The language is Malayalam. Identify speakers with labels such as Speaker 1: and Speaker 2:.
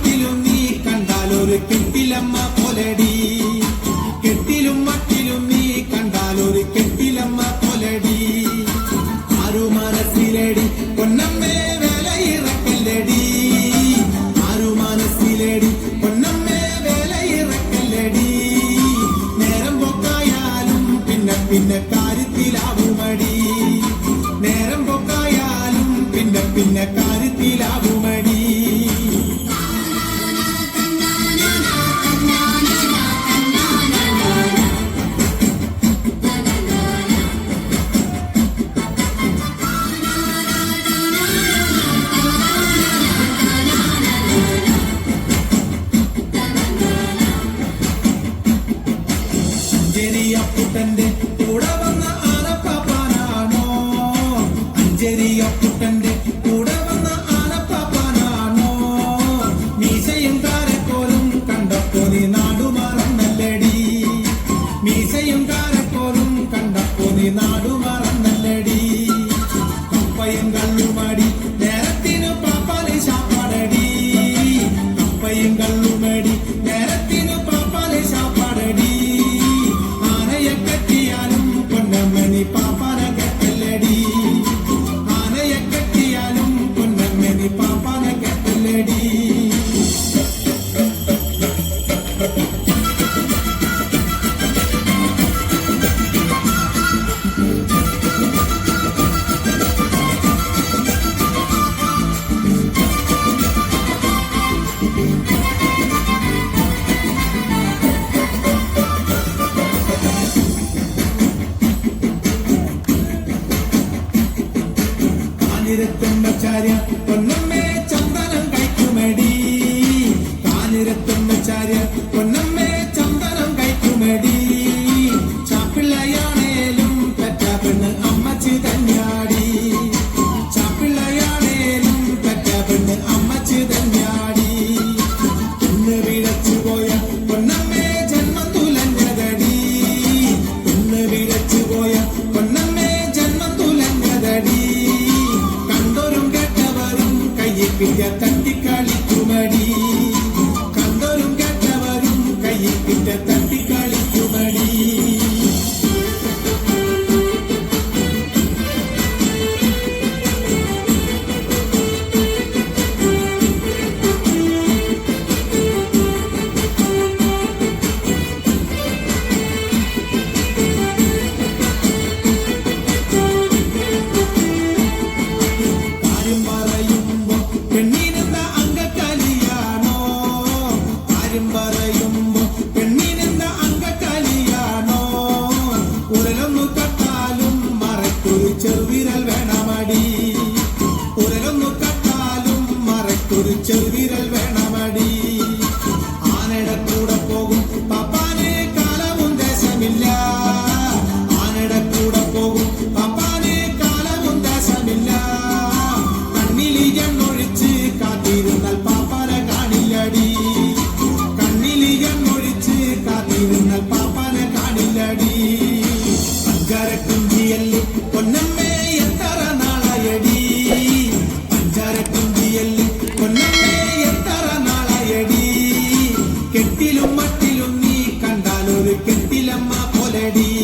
Speaker 1: മട്ടിലും നീ കണ്ടാൽ ഒരു കെട്ടിലമ്മ കൊലടി കെട്ടിലും മട്ടിലും നീ കണ്ടാൽ ഒരു കെട്ടിലമ്മ കൊലടി ആരുമനസ്സിലടി പൊന്നമ്മേ വേലയിറക്കല്ലടി. ആരുമനസ്സിലടി പൊന്നമ്മേ വേലയിറക്കല്ലടി. നേരം പൊക്കായാലും പിന്നെ പിന്നെ കാര്യത്തിലാവുമടി. നേരം പൊക്കായാലും പിന്നെ പിന്നെ കാര്യത്തിലാവും അഞ്ചേരി അപ്പുട്ടന്റെ കൂടെ വന്ന ആനപ്പാപ്പാനാണോ അഞ്ചേരി അപ്പുട്ടന്റെ കൂടെ വന്ന ആനപ്പാപ്പാനാണോ മീശയും കാരക്കോലും കണ്ടപ്പോ നീ നാടുമാറന്നല്ലേടി? മീശയും കാരക്കോലും കണ്ടപ്പോ നീ കാലിരത്തുമ്മച്ചാര്യ പൊന്നമ്മേ ചന്ദനം കൈക്കുമടി കാലിരത്തുമ്മച്ചാര്യ പൊന്ന பிங்க தட்டி கழிக்குமடி to tell me querido.